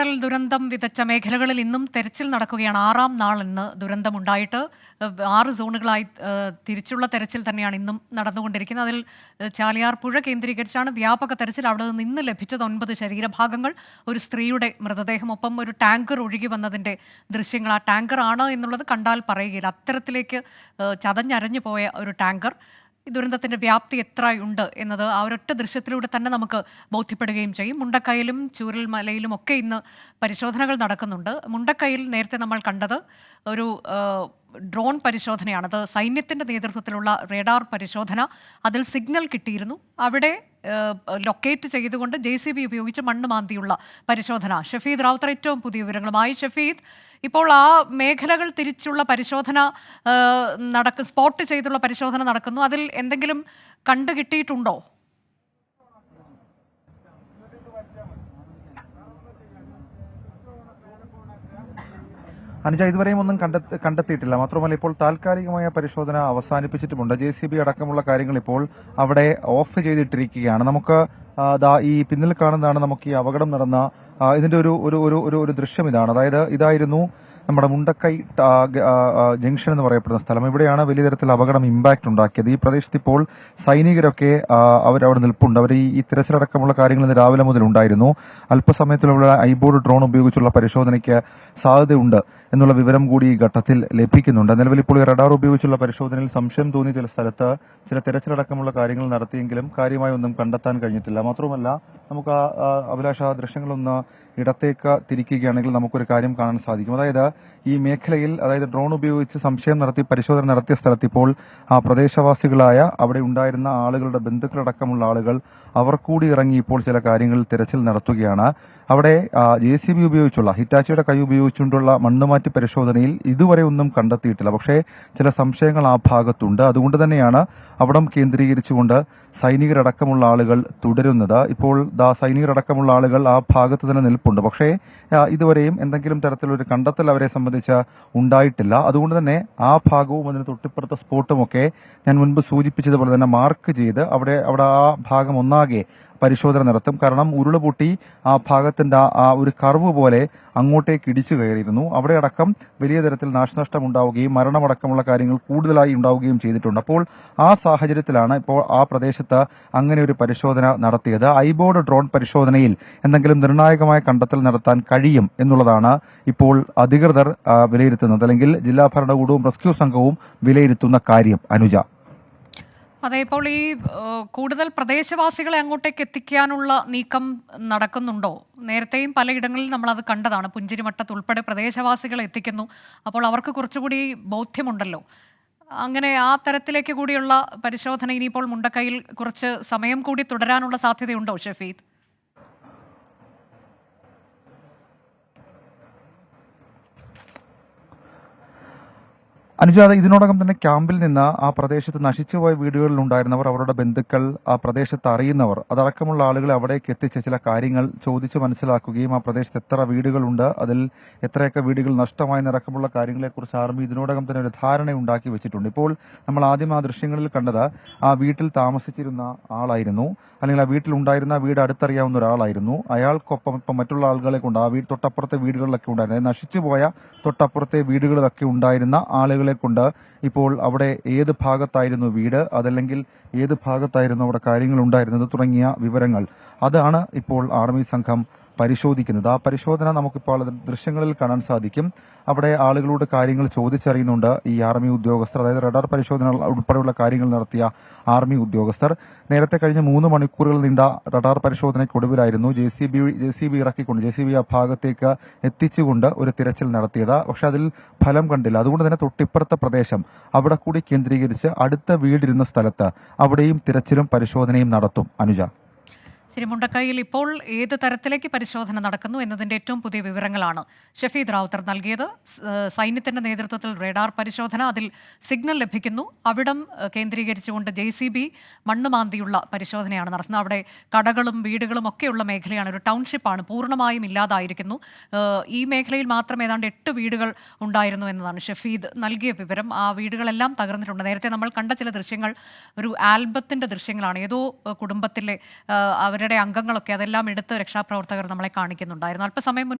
ഉരുൾപൊട്ടൽ ദുരന്തം വിതച്ച മേഖലകളിൽ ഇന്നും തെരച്ചിൽ നടക്കുകയാണ്. ആറാം നാൾ ഇന്ന് ദുരന്തമുണ്ടായിട്ട് ആറ് സോണുകളായി തിരിച്ചുള്ള തെരച്ചിൽ തന്നെയാണ് ഇന്നും നടന്നുകൊണ്ടിരിക്കുന്നത്. അതിൽ ചാലിയാർ പുഴ കേന്ദ്രീകരിച്ചാണ് വ്യാപക തെരച്ചിൽ അവിടെ നിന്ന് ഇന്ന് ലഭിച്ചത് ഒൻപത് ശരീരഭാഗങ്ങൾ. ഒരു സ്ത്രീയുടെ മൃതദേഹം ഒപ്പം ഒരു ടാങ്കർ ഒഴുകി വന്നതിന്റെ ദൃശ്യങ്ങൾ. ആ ടാങ്കർ ആണ് എന്നുള്ളത് കണ്ടാൽ പറയുകയില്ല. അത്തരത്തിലേക്ക് ചതഞ്ഞരഞ്ഞു പോയ ഒരു ടാങ്കർ ഈ ദുരന്തത്തിന്റെ വ്യാപ്തി എത്രയുണ്ട് എന്നത് ആ ഒരൊറ്റ ദൃശ്യത്തിലൂടെ തന്നെ നമുക്ക് ബോധ്യപ്പെടുകയും ചെയ്യും. മുണ്ടക്കയിലും ചൂരൽമലയിലും ഒക്കെ ഇന്ന് പരിശോധനകൾ നടക്കുന്നുണ്ട്. മുണ്ടക്കയിൽ നേരത്തെ നമ്മൾ കണ്ടത് ഒരു ഡ്രോൺ പരിശോധനയാണ്. അത് സൈന്യത്തിന്റെ നേതൃത്വത്തിലുള്ള റേഡാർ പരിശോധന. അതിൽ സിഗ്നൽ കിട്ടിയിരുന്നു. അവിടെ ലൊക്കേറ്റ് ചെയ്തുകൊണ്ട് ജെ സി ബി ഉപയോഗിച്ച് മണ്ണ് മാന്തിയുള്ള പരിശോധന. ഷഫീദ് റാവുത്തർ ഏറ്റവും പുതിയ വിവരങ്ങളുമായി. ഷഫീദ് ഇപ്പോൾ ആ മേഖലകൾ തിരിച്ചുള്ള പരിശോധന നടക്ക് സ്പോട്ട് ചെയ്തുള്ള പരിശോധന നടക്കുന്നു. അതിൽ എന്തെങ്കിലും കണ്ടു അനുജ ഇതുവരെയും ഒന്നും കണ്ടെത്തി കണ്ടെത്തിയിട്ടില്ല. മാത്രമല്ല ഇപ്പോൾ താൽക്കാലികമായ പരിശോധന അവസാനിപ്പിച്ചിട്ടുമുണ്ട് ജെ സി ബി അടക്കമുള്ള കാര്യങ്ങൾ ഇപ്പോൾ അവിടെ ഓഫ് ചെയ്തിട്ടിരിക്കുകയാണ്. നമുക്ക് ഈ പിന്നിൽ കാണുന്നതാണ് നമുക്ക് ഈ അപകടം നടന്ന ഇതിന്റെ ഒരു ഒരു ഒരു ഒരു ദൃശ്യം ഇതാണ്. അതായത് ഇതായിരുന്നു നമ്മുടെ മുണ്ടക്കൈ ജംഗ്ഷൻ എന്ന് പറയപ്പെടുന്ന സ്ഥലം. ഇവിടെയാണ് വലിയ തരത്തിൽ അപകടം ഇമ്പാക്ട് ഉണ്ടാക്കിയത്. ഈ പ്രദേശത്ത് ഇപ്പോൾ സൈനികരൊക്കെ അവരവിടെ നിൽപ്പുണ്ട്. അവർ ഈ തിരച്ചിലടക്കമുള്ള കാര്യങ്ങൾ ഇന്ന് രാവിലെ മുതൽ ഉണ്ടായിരുന്നു. അല്പസമയത്തിലുള്ള ഐബോർഡ് ഡ്രോൺ ഉപയോഗിച്ചുള്ള പരിശോധനയ്ക്ക് സാധ്യതയുണ്ട് എന്നുള്ള വിവരം കൂടി ഈ ഘട്ടത്തിൽ ലഭിക്കുന്നുണ്ട്. നിലവിൽ ഇപ്പോൾ റഡാർ ഉപയോഗിച്ചുള്ള പരിശോധനയിൽ സംശയം തോന്നിയ ചില സ്ഥലത്ത് ചില തിരച്ചിലടക്കമുള്ള കാര്യങ്ങൾ നടത്തിയെങ്കിലും കാര്യമായി ഒന്നും കണ്ടെത്താൻ കഴിഞ്ഞിട്ടില്ല. മാത്രമല്ല നമുക്ക് അഭിലാഷ ദൃശ്യങ്ങളൊന്ന് ഇടത്തേക്ക് തിരിക്കുകയാണെങ്കിൽ നമുക്കൊരു കാര്യം കാണാൻ സാധിക്കും. അതായത് ഈ മേഖലയിൽ അതായത് ഡ്രോൺ ഉപയോഗിച്ച് സംശയം നടത്തി പരിശോധന നടത്തിയ സ്ഥലത്ത് ഇപ്പോൾ ആ പ്രദേശവാസികളായ അവിടെ ഉണ്ടായിരുന്ന ആളുകളുടെ ബന്ധുക്കളടക്കമുള്ള ആളുകൾ അവർ കൂടി ഇറങ്ങി ഇപ്പോൾ ചില കാര്യങ്ങൾ തിരച്ചിൽ നടത്തുകയാണ്. അവിടെ ജെ സി ബി ഉപയോഗിച്ചുള്ള ഹിറ്റാച്ചിയുടെ കൈ ഉപയോഗിച്ചുകൊണ്ടുള്ള മണ്ണുമാറ്റി പരിശോധനയിൽ ഇതുവരെ ഒന്നും കണ്ടെത്തിയിട്ടില്ല. പക്ഷേ ചില സംശയങ്ങൾ ആ ഭാഗത്തുണ്ട്. അതുകൊണ്ട് തന്നെയാണ് അവിടം കേന്ദ്രീകരിച്ചുകൊണ്ട് സൈനികരടക്കമുള്ള ആളുകൾ തുടരുന്നത്. ഇപ്പോൾ ദാ സൈനികരടക്കമുള്ള ആളുകൾ ആ ഭാഗത്ത് തന്നെ നിൽപ്പുണ്ട്. പക്ഷേ ഇതുവരെയും എന്തെങ്കിലും തരത്തിലൊരു കണ്ടെത്തൽ അവരെ സംബന്ധിച്ച് ഉണ്ടായിട്ടില്ല. അതുകൊണ്ട് തന്നെ ആ ഭാഗവും അതിന് തൊട്ടിപ്പുറത്തെ സ്പോട്ടുമൊക്കെ ഞാൻ മുൻപ് സൂചിപ്പിച്ചതുപോലെ തന്നെ മാർക്ക് ചെയ്ത് അവിടെ അവിടെ ആ ഭാഗം ഒന്നാകെ പരിശോധന നടത്തും. കാരണം ഉരുളുപൊട്ടി ആ ഭാഗത്തിന്റെ ആ- ഒരു കർവ് പോലെ അങ്ങോട്ടേക്ക് ഇടിച്ചു കയറിയിരുന്നു. അവിടെ അടക്കം വലിയ തരത്തിൽ നാശനഷ്ടം ഉണ്ടാവുകയും മരണമടക്കമുള്ള കാര്യങ്ങൾ കൂടുതലായി ഉണ്ടാവുകയും ചെയ്തിട്ടുണ്ട്. അപ്പോൾ ആ സാഹചര്യത്തിലാണ് ഇപ്പോൾ ആ പ്രദേശത്ത് അങ്ങനെ ഒരു പരിശോധന നടത്തിയത്. ഐബോർഡ് ഡ്രോൺ പരിശോധനയിൽ എന്തെങ്കിലും നിർണായകമായ കണ്ടെത്തൽ നടത്താൻ കഴിയും എന്നുള്ളതാണ് ഇപ്പോൾ അധികൃതർ വിലയിരുത്തുന്നത്. അല്ലെങ്കിൽ ജില്ലാ ഭരണകൂടവും റെസ്ക്യൂ സംഘവും വിലയിരുത്തുന്ന കാര്യം. അനുജ. അതെ ഈ കൂടുതൽ പ്രദേശവാസികളെ അങ്ങോട്ടേക്ക് എത്തിക്കാനുള്ള നീക്കം നടക്കുന്നുണ്ടോ? നേരത്തെയും പലയിടങ്ങളിൽ അത് കണ്ടതാണ്. പുഞ്ചിരിമട്ടത്ത് ഉൾപ്പെടെ പ്രദേശവാസികളെ എത്തിക്കുന്നു. അപ്പോൾ അവർക്ക് കുറച്ചുകൂടി ബോധ്യമുണ്ടല്ലോ. അങ്ങനെ ആ തരത്തിലേക്ക് കൂടിയുള്ള പരിശോധന ഇനിയിപ്പോൾ മുണ്ടക്കൈയിൽ കുറച്ച് സമയം കൂടി തുടരാനുള്ള സാധ്യതയുണ്ടോ ഷഫീദ്? അനുജാത ഇതിനോടകം തന്നെ ക്യാമ്പിൽ നിന്ന് ആ പ്രദേശത്ത് നശിച്ചുപോയ വീടുകളിൽ ഉണ്ടായിരുന്നവർ അവരുടെ ബന്ധുക്കൾ ആ പ്രദേശത്ത് അറിയുന്നവർ അതടക്കമുള്ള ആളുകളെ അവിടേക്ക് എത്തിച്ച ചില കാര്യങ്ങൾ ചോദിച്ച് മനസ്സിലാക്കുകയും ആ പ്രദേശത്ത് എത്ര വീടുകളുണ്ട് അതിൽ എത്രയൊക്കെ വീടുകൾ നഷ്ടമായി നടക്കമുള്ള കാര്യങ്ങളെക്കുറിച്ച് ആർമി ഇതിനോടകം തന്നെ ഒരു ധാരണ ഉണ്ടാക്കി വെച്ചിട്ടുണ്ട്. ഇപ്പോൾ നമ്മൾ ആദ്യം ആ ദൃശ്യങ്ങളിൽ കണ്ടത് ആ വീട്ടിൽ താമസിച്ചിരുന്ന ആളായിരുന്നു അല്ലെങ്കിൽ ആ വീട്ടിലുണ്ടായിരുന്ന വീട് അടുത്തറിയാവുന്ന ഒരാളായിരുന്നു. അയാൾക്കൊപ്പം ഇപ്പം മറ്റുള്ള ആളുകളെ കൊണ്ട് ആ വീട് തൊട്ടപ്പുറത്തെ വീടുകളിലൊക്കെ ഉണ്ടായിരുന്നു. നശിച്ചുപോയ തൊട്ടപ്പുറത്തെ വീടുകളിലൊക്കെ ഉണ്ടായിരുന്ന ആളുകളെ കൊണ്ട് ഇപ്പോൾ അവിടെ ഏത് ഭാഗത്തായിരുന്നു വീട് അതല്ലെങ്കിൽ ഏത് ഭാഗത്തായിരുന്നു അവിടെ കാര്യങ്ങൾ ഉണ്ടായിരുന്നത് തുടങ്ങിയ വിവരങ്ങൾ. അതാണ് ഇപ്പോൾ ആർമി സംഘം പരിശോധിക്കുന്നത്. ആ പരിശോധന നമുക്കിപ്പോൾ ദൃശ്യങ്ങളിൽ കാണാൻ സാധിക്കും. അവിടെ ആളുകളോട് കാര്യങ്ങൾ ചോദിച്ചറിയുന്നുണ്ട് ഈ ആർമി ഉദ്യോഗസ്ഥർ. അതായത് റഡാർ പരിശോധന ഉൾപ്പെടെയുള്ള കാര്യങ്ങൾ നടത്തിയ ആർമി ഉദ്യോഗസ്ഥർ. നേരത്തെ കഴിഞ്ഞ മൂന്ന് മണിക്കൂറുകൾ നീണ്ട radar പരിശോധനയ്ക്കൊടുവിലായിരുന്നു J C B J C B ഇറക്കിക്കൊണ്ട് J C B ആ ഭാഗത്തേക്ക് എത്തിച്ചുകൊണ്ട് ഒരു തിരച്ചിൽ നടത്തിയത്. പക്ഷെ അതിൽ ഫലം കണ്ടില്ല. അതുകൊണ്ട് തന്നെ തൊട്ടിപ്പുറത്തെ പ്രദേശം അവിടെ കൂടി കേന്ദ്രീകരിച്ച് അടുത്ത വീടിരുന്ന സ്ഥലത്ത് അവിടെയും തിരച്ചിലും പരിശോധനയും നടത്തും. അനുജ. ശരി മുണ്ടക്കൈയിൽ ഇപ്പോൾ ഏത് തരത്തിലേക്ക് പരിശോധന നടക്കുന്നു എന്നതിന്റെ ഏറ്റവും പുതിയ വിവരങ്ങളാണ് ഷഫീദ് റാവുത്തർ നൽകിയത്. സൈന്യത്തിന്റെ നേതൃത്വത്തിൽ റേഡാർ പരിശോധന അതിൽ സിഗ്നൽ ലഭിക്കുന്നു. അവിടം കേന്ദ്രീകരിച്ചുകൊണ്ട് ജെ സി ബി മണ്ണുമാന്തിയുള്ള പരിശോധനയാണ് നടത്തുന്നത്. അവിടെ കടകളും വീടുകളും ഒക്കെയുള്ള മേഖലയാണ്. ഒരു ടൗൺഷിപ്പാണ് പൂർണമായും ഇല്ലാതായിരിക്കുന്നു. ഈ മേഖലയിൽ മാത്രം ഏതാണ്ട് എട്ട് വീടുകൾ ഉണ്ടായിരുന്നു എന്നതാണ് ഷഫീദ് നൽകിയ വിവരം. ആ വീടുകളെല്ലാം തകർന്നിട്ടുണ്ട്. നേരത്തെ നമ്മൾ കണ്ട ചില ദൃശ്യങ്ങൾ ഒരു ആൽബത്തിന്റെ ദൃശ്യങ്ങളാണ്. ഏതോ കുടുംബത്തിലെ അവർ അവരുടെ അംഗങ്ങളൊക്കെ അതെല്ലാം എടുത്ത് രക്ഷാപ്രവർത്തകർ നമ്മളെ കാണിക്കുന്നുണ്ടായിരുന്നു. അല്പസമയം മുൻ